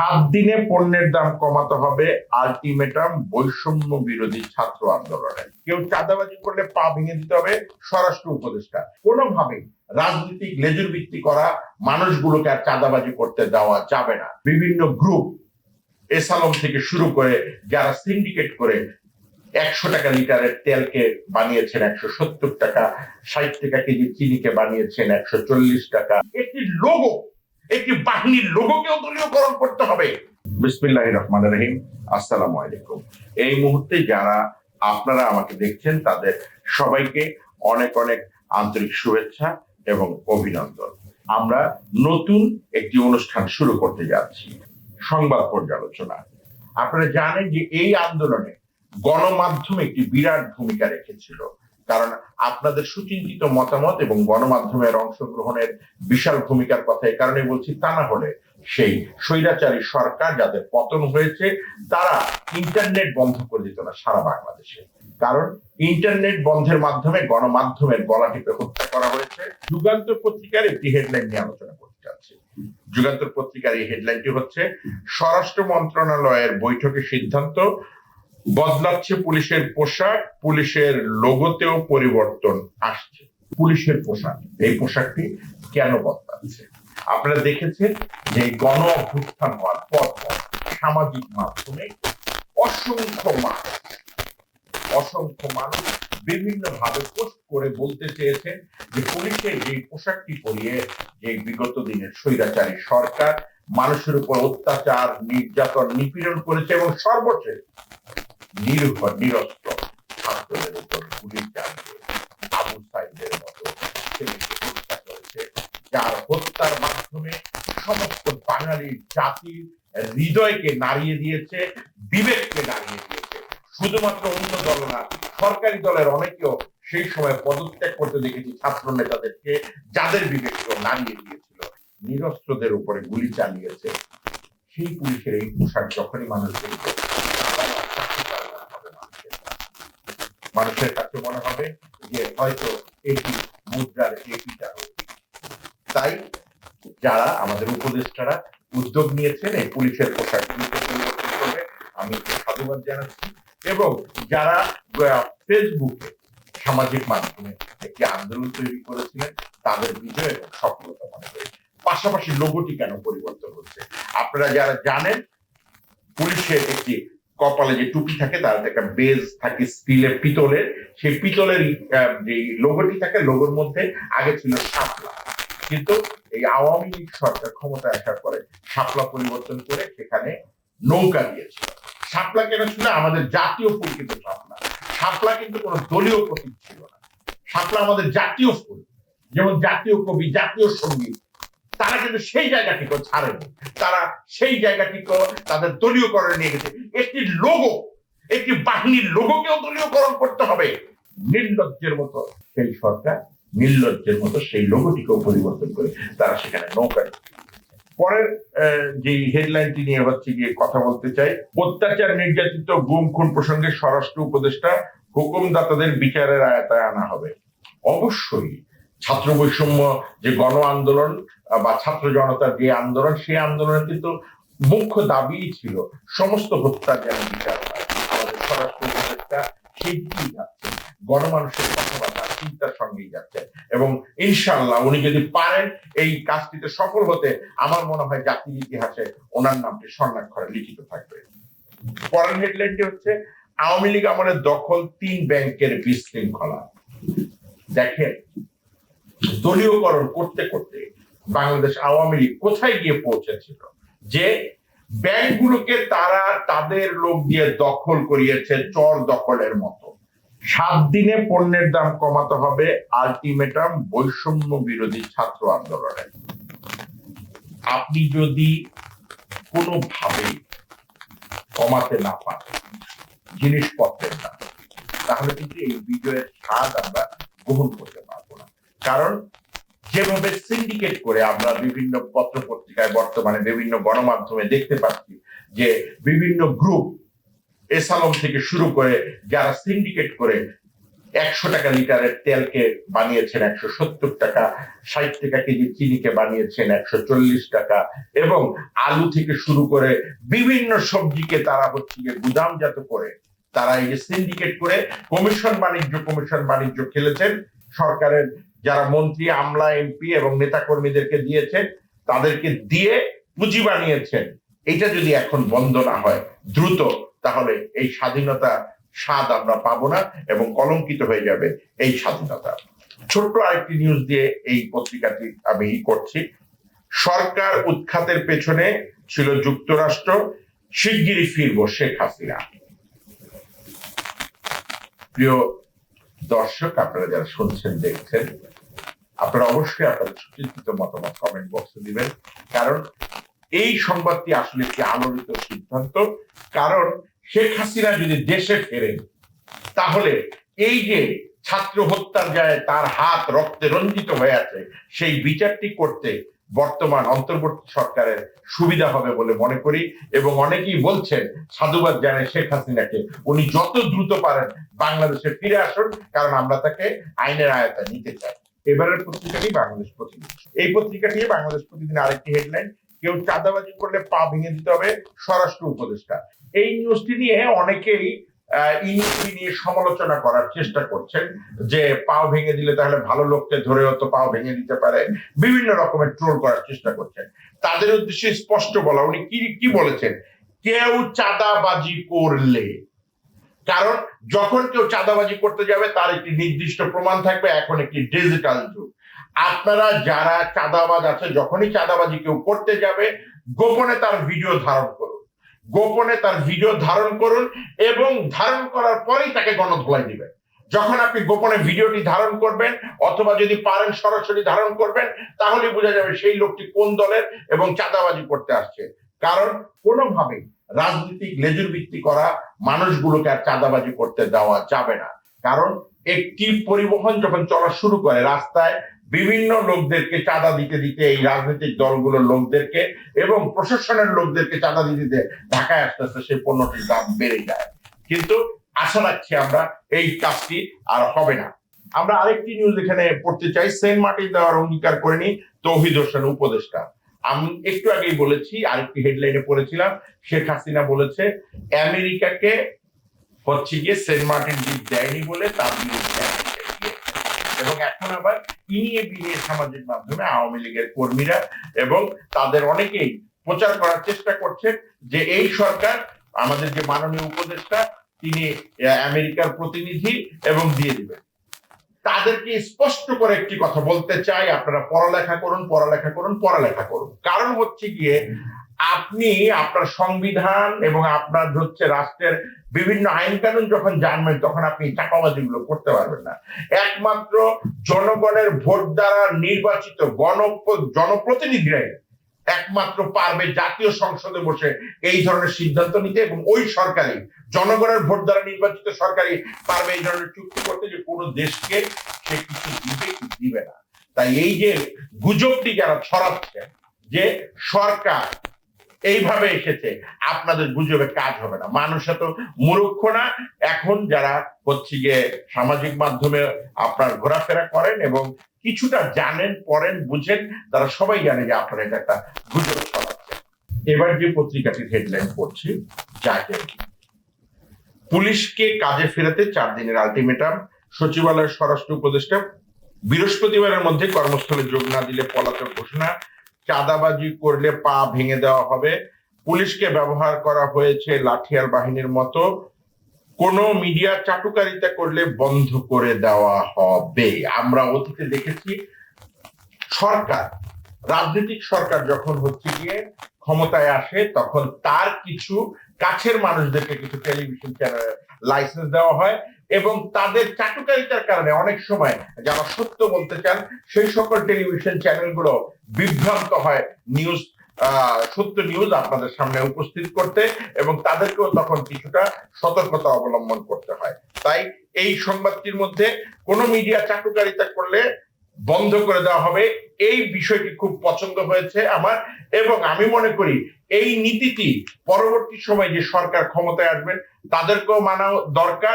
সাত দিনে পণ্যের দাম কমাতে হবে আলটিমেটাম বৈষম্য বিরোধী ছাত্র আন্দোলনে। কেউ চাঁদাবাজি করলে পা ভেঙে দিতে হবে স্বরাষ্ট্র উপদেষ্টা। কোনোভাবেই রাজনৈতিক লেজুর ভিত্তি করা মানুষগুলোকে আর চাঁদাবাজি করতে দেওয়া যাবে না। বিভিন্ন গ্রুপ এসালম থেকে শুরু করে যারা সিন্ডিকেট করে একশো টাকা লিটারের তেলকে বানিয়েছেন, একশো সত্তর টাকা, ষাট টাকা কেজি চিনিকে বানিয়েছেন, একশো চল্লিশ টাকা। একটি লোগো একটি বাহিনীর লোগোকেও দলীয়করণ করতে হবে। বিসমিল্লাহ রহমান রহিম। আসসালামু আলাইকুম। এই মুহূর্তে যারা আপনারা আমাকে দেখছেন, তাদের সবাইকে অনেক অনেক আন্তরিক শুভেচ্ছা এবং অভিনন্দন। আমরা নতুন একটি অনুষ্ঠান শুরু করতে যাচ্ছি। সংবাদ পর্যালোচনা। আপনারা জানেন যে এই আন্দোলনে গণমাধ্যম একটি বিরাট ভূমিকা রেখেছিল। কারণ আপনাদের সুচিন্তিত মতামত এবং গণমাধ্যমের অংশগ্রহণের বিশাল ভূমিকার কথা এই কারণে বলছি তা না হলে সেই স্বৈরাচারী সরকার যাদের পতন হয়েছে, তারা ইন্টারনেট বন্ধ করে দিত না সারা বাংলাদেশে। কারণ ইন্টারনেট বন্ধের মাধ্যমে গণমাধ্যমের গলা টিপে হত্যা করা হয়েছে। যুগান্তর পত্রিকার একটি হেডলাইন নিয়ে আলোচনা করতে চাচ্ছি। যুগান্তর পত্রিকার এই হেডলাইনটি হচ্ছে, স্বরাষ্ট্র মন্ত্রণালয়ের বৈঠকে সিদ্ধান্ত বদলাচ্ছে পুলিশের পোশাক, পুলিশের লোগোতেও পরিবর্তন আসছে। পুলিশের পোশাক, এই পোশাকটি কেন বদলাচ্ছে? আপনারা দেখেছেন যে গণ অভ্যুত্থান হওয়ার পর পর সামাজিক মাধ্যমে অসংখ্য মানুষ অসংখ্য মানুষ বিভিন্ন ভাবে পোস্ট করে বলতে চেয়েছেন যে পুলিশের যে পোশাকটি পরিয়ে যে বিগত দিনের স্বৈরাচারী সরকার মানুষের উপর অত্যাচার, নির্যাতন, নিপীড়ন করেছে এবং সর্বশেষ ছাত্রদের উপর গুলি চালিয়ে আবু সাইদের মতো ছেলেকে হত্যা করেছে। যার হত্যার মাধ্যমে সমস্ত বাঙালি জাতির হৃদয়কে নাড়িয়ে দিয়েছে, বিবেককে নাড়িয়ে দিয়েছে। শুধুমাত্র অন্য দল না, সরকারি দলের অনেকেও সেই সময় পদত্যাগ করতে দেখেছি ছাত্র নেতাদেরকে, যাদের বিবেককে নাড়িয়ে দিয়েছিল। নিরস্ত্রদের উপরে গুলি চালিয়েছে। সেই পুলিশের এই পোশাক যখনই মানুষ দেখবে আবার আশ্চর্য হবে মানুষের কাছে। মানুষের কাছে মনে হবে যে হয়তো এটি মুদ্রার এপিটা তাই যারা আমাদের উপদেষ্টারা উদ্যোগ নিয়েছেন এই পুলিশের পোশাক আমি সাধুবাদ জানাচ্ছি। এবং যারা ফেসবুকে সামাজিক মাধ্যমে একটি আন্দোলন তৈরি করেছিলেন, তাদের বিজয় এবং সফলতা মনে করি। পাশাপাশি লোগোটি কেন পরিবর্তন হচ্ছে? আপনারা যারা জানেন, পুলিশের একটি কপালে যে টুপি থাকে, তার একটা বেজ থাকে স্টিলের পিতলের। সেই পিতলের যে লোগোটি থাকে, লোগোর মধ্যে আগে ছিল শাপলা। কিন্তু এই আওয়ামী লীগ সরকার ক্ষমতায় আসার পরে শাপলা পরিবর্তন করে সেখানে নৌকা দিয়েছিল। শাপলা কেন ছিল? আমাদের জাতীয় ফুল কিন্তু শাপলা। শাপলা কিন্তু কোনো দলীয় প্রতীক ছিল না। শাপলা আমাদের জাতীয় ফুল। যেমন জাতীয় কবি, জাতীয় সংগীত তারা কিন্তু সেই জায়গাটিকে ছাড়েনি। তারা সেই জায়গাটিকে তাদের দলীয়করণে নিয়ে গেছে। একটি লোগো, একটি বাহিনীর লোগোকেও দলীয়করণ করতে হবে। নির্লজ্জের মতো সেই সরকার, নির্লজ্জের মতো সেই লোগোটিকেও পরিবর্তন করে তারা সেখানে নৌকা। পরের যে হেডলাইনটি নিয়ে হচ্ছে গিয়ে কথা বলতে চাই, অত্যাচার, নির্যাতিত, গুম, খুন প্রসঙ্গে স্বরাষ্ট্র উপদেষ্টা হুকুমদাতাদের বিচারের আয়তায় আনা হবে। অবশ্যই ছাত্র বৈষম্য যে গণ আন্দোলন বা ছাত্র জনতার যে আন্দোলন, সেই আন্দোলনের কিন্তু মুখ্য দাবিই ছিল সমস্ত হত্যা যেন বিচার আমাদের দিকেই গণমানুষের কথাবার্তা চিন্তার সঙ্গেই যাচ্ছেন। এবং ইনশাল্লাহ উনি যদি পারেন, এই কাজটিতে সফল হতে আমার মনে হয় জাতির ইতিহাসে ওনার নামটি স্বর্ণাক্ষরে লিখিত থাকবে। পরের হেডলাইনটি হচ্ছে, আওয়ামী লীগ আমলের দখল তিন ব্যাংকের বিশৃঙ্খলা। দেখেন দলীয়করণ করতে করতে বাংলাদেশ আওয়ামী লীগ কোথায় গিয়ে পৌঁছেছিল? যে ব্যাংকগুলোকে তারা তাদের লোক দিয়ে দখল করিয়েছে চর দখলের মতো। সাত দিনে পণ্যের দাম কমাতে হবে আলটিমেটাম বৈষম্য বিরোধী ছাত্র আন্দোলনে। আপনি যদি কোনোভাবে কমাতে না পারেন, জিনিসপত্রের দাম, তাহলে কিন্তু এই বিজয়ের স্বাদ আমরা গ্রহণ করতে কারণ যেভাবে সিন্ডিকেট করে আমরা বিভিন্ন পত্র পত্রিকায় বর্তমানে বিভিন্ন গণমাধ্যমে দেখতে পাচ্ছি যে বিভিন্ন গ্রুপ এসালম থেকে শুরু করে যারা সিন্ডিকেট করে একশো টাকা লিটারের তেলকে বানিয়েছেন, একশো সত্তর টাকা, ষাট টাকা কেজি চিনিকে বানিয়েছেন, একশো চল্লিশ টাকা, এবং আলু থেকে শুরু করে বিভিন্ন সবজিকে তারা হচ্ছে গিয়ে গুদামজাত করে, তারা এই যে সিন্ডিকেট করে কমিশন বাণিজ্য কমিশন বাণিজ্য খেলেছেন, সরকারের যারা মন্ত্রী, আমলা, এমপি এবং নেতা কর্মীদেরকে দিয়েছেন, তাদেরকে দিয়ে পুঁজি বানিয়েছেন। এটা যদি এখন বন্ধ না হয়, দ্রুত, তাহলে এই স্বাধীনতা স্বাদ আমরা পাবো না এবং কলঙ্কিত হয়ে যাবে এই স্বাধীনতা। ছোট্ট আরেকটি নিউজ দিয়ে এই পত্রিকাটি আমি করছি। সরকার উৎখাতের পেছনে ছিল যুক্তরাষ্ট্র, শিগগিরই ফিরব শেখ হাসিনা। প্রিয় দর্শক আপনারা যারা শুনছেন, দেখছেন, আপনারা অবশ্যই আপনাদের সুচিন্তিত মতামত কমেন্ট বক্সে দিবেন। কারণ এই সংবাদটি আসলে একটি আলোড়িত সিদ্ধান্ত। কারণ শেখ হাসিনা যদি দেশে ফেরেন, তাহলে এই যে ছাত্র হত্যার যায় তার হাত রক্তে রঞ্জিত হয়ে আছে, সেই বিচারটি করতে বর্তমান অন্তর্বর্তী সরকারের সুবিধা হবে বলে মনে করি এবং অনেকেই বলছেন সাধুবাদ জানায় শেখ হাসিনাকে। উনি যত দ্রুত পারেন বাংলাদেশে ফিরে আসুন, কারণ আমরা তাকে আইনের আয়তা নিতে চাই। এবারের পত্রিকাটি বাংলাদেশ প্রতিদিন। এই পত্রিকাটি বাংলাদেশ প্রতিদিন আরেকটি হেডলাইন কেউ চাঁদাবাজি করলে পা ভেঙে দিতে হবে স্বরাষ্ট্র উপদেষ্টা। এই নিউজটি নিয়ে অনেকেই আহ, নিয়ে সমালোচনা করার চেষ্টা করছেন যে পাও ভেঙে দিলে তাহলে ভালো লোককে ধরেও তো পাও ভেঙে দিতে পারে। বিভিন্ন রকমের ট্রোল করার চেষ্টা করছেন। তাদের উদ্দেশ্যে স্পষ্ট বলা উনি কি কি বলেছেন? কেউ চাঁদাবাজি করলে। কারণ যখন কেউ চাঁদাবাজি করতে যাবে তার একটি নির্দিষ্ট প্রমাণ থাকবে এখন একটি ডিজিটাল যুগ। আপনারা যারা চাঁদাবাজ আছে যখনই চাঁদাবাজি কেউ করতে যাবে গোপনে তার ভিডিও ধারণ করুন গোপনে তার ভিডিও ধারণ করুন এবং ধারণ করার পরেই তাকে গণধোলাই দিবেন। যখন আপনি গোপনে ভিডিওটি ধারণ করবেন অথবা যদি পারেন সরাসরি ধারণ করবেন, তাহলে বোঝা যাবে সেই লোকটি কোন দলের এবং চাঁদাবাজি করতে আসছে। কারণ কোনোভাবেই রাজনৈতিক লেজুর ভিত্তি করা মানুষগুলোকে আর চাঁদাবাজি করতে দেওয়া যাবে না। কারণ একটি পরিবহন যখন চলা শুরু করে রাস্তায় বিভিন্ন লোকদেরকে চাঁদা দিতে দিতে এই রাজনৈতিক দলগুলোর লোকদেরকে এবং প্রশাসনের লোকদেরকে চাঁদা দিতে দিতে ঢাকায় আসতে আসতে সেই পণ্যটির দাম বেড়ে যায়। কিন্তু আশা রাখছি আমরা এই কাজটি আর হবে না। আমরা আরেকটি নিউজ এখানে পড়তে চাই। সেন্ট মার্টিন দেওয়ার অঙ্গীকার করেনি তৌহিদ হোসেন, উপদেষ্টা। আমি একটু আগেই বলেছি, আরেকটি হেডলাইনে পড়েছিলাম, শেখ হাসিনা বলেছে, আমেরিকাকে হচ্ছে গিয়ে সেন্ট মার্টিন দ্বীপ দেয়নি বলে তার বিরুদ্ধে। এবং এখন আবার ইনিয়ে বিনিয়ে সামাজিক মাধ্যমে আওয়ামী লীগের কর্মীরা এবং তাদের অনেকেই প্রচার করার চেষ্টা করছেন যে এই সরকার, আমাদের যে মাননীয় উপদেষ্টা, তিনি আমেরিকার প্রতিনিধি এবং দিয়ে দিবেন। তাদেরকে স্পষ্ট করে একটি কথা বলতে চাই, আপনারা পড়ালেখা করুন পড়ালেখা করুন পড়ালেখা করুন। কারণ হচ্ছে গিয়ে, আপনি আপনার সংবিধান এবং আপনার হচ্ছে রাষ্ট্রের বিভিন্ন আইন কানুন যখন জানবেন, তখন আপনি চাপাবাজি গুলো করতে পারবেন না। একমাত্র জনগণের ভোট দ্বারা নির্বাচিত গণ জনপ্রতিনিধিরাই একমাত্র পারবে জাতীয় সংসদে বসে এই ধরনের সিদ্ধান্ত নিতে এবং ওই সরকারি জনগণের ভোট দ্বারা নির্বাচিত সরকারি পারবে এই ধরনের চুক্তি করতে যে কোনো দেশকে সে কিছু দিবে কি দিবে না। তাই এই যে গুজবটি যারা ছড়াচ্ছে যে সরকার এইভাবে এসেছে। আপনাদের গুজবে কাজ হবে না। মানুষ এত মূর্খ না। এখন যারা হচ্ছে গিয়ে সামাজিক মাধ্যমে আপনার ঘোরাফেরা করেন এবং কিছুটা জানেন, পড়েন, বুঝেন, তারা সবাই জানে যে আপনারা এটা একটা গুজব এবার যে পত্রিকাটির হেডলাইন পড়ছি জাকের পুলিশকে কাজে ফেরাতে চার দিনের আলটিমেটাম সচিবালয়ের স্বরাষ্ট্র উপদেষ্টা বৃহস্পতিবারের মধ্যে কর্মস্থলে যোগ না দিলে পলাতক ঘোষণা চাঁদাবাজি করলে পা ভেঙে দেওয়া হবে। পুলিশকে ব্যবহার করা হয়েছে লাঠিয়াল বাহিনীর মতো। কোন মিডিয়া চাটুকারিতা করলে বন্ধ করে দেওয়া হবে। আমরা অতীতে দেখেছি সরকার, রাজনৈতিক সরকার যখন হচ্ছে গিয়ে ক্ষমতায় আসে, তখন তার কিছু কাছের মানুষদেরকে কিছু টেলিভিশন চ্যানেল লাইসেন্স দেওয়া হয়। এবং তাদের চাটুকারিতার কারণে অনেক সময় যারা সত্য বলতে চান, সেই সকল টেলিভিশন চ্যানেলগুলো বিভ্রান্ত হয় নিউজ সত্য নিউজ আপনাদের সামনে উপস্থিত করতে এবং তাদেরকেও তখন কিছুটা সতর্কতা অবলম্বন করতে হয়। তাই এই সংবাদটির মধ্যে কোনো মিডিয়া চাটুকারিতা করলে বন্ধ করে দেওয়া হবে। এই বিষয়টি খুব পছন্দ হয়েছে আমার এবং আমি মনে করি এই নীতিটি পরবর্তী সময় যে সরকার ক্ষমতায় আসবেন, তাদেরকেও মানা দরকার।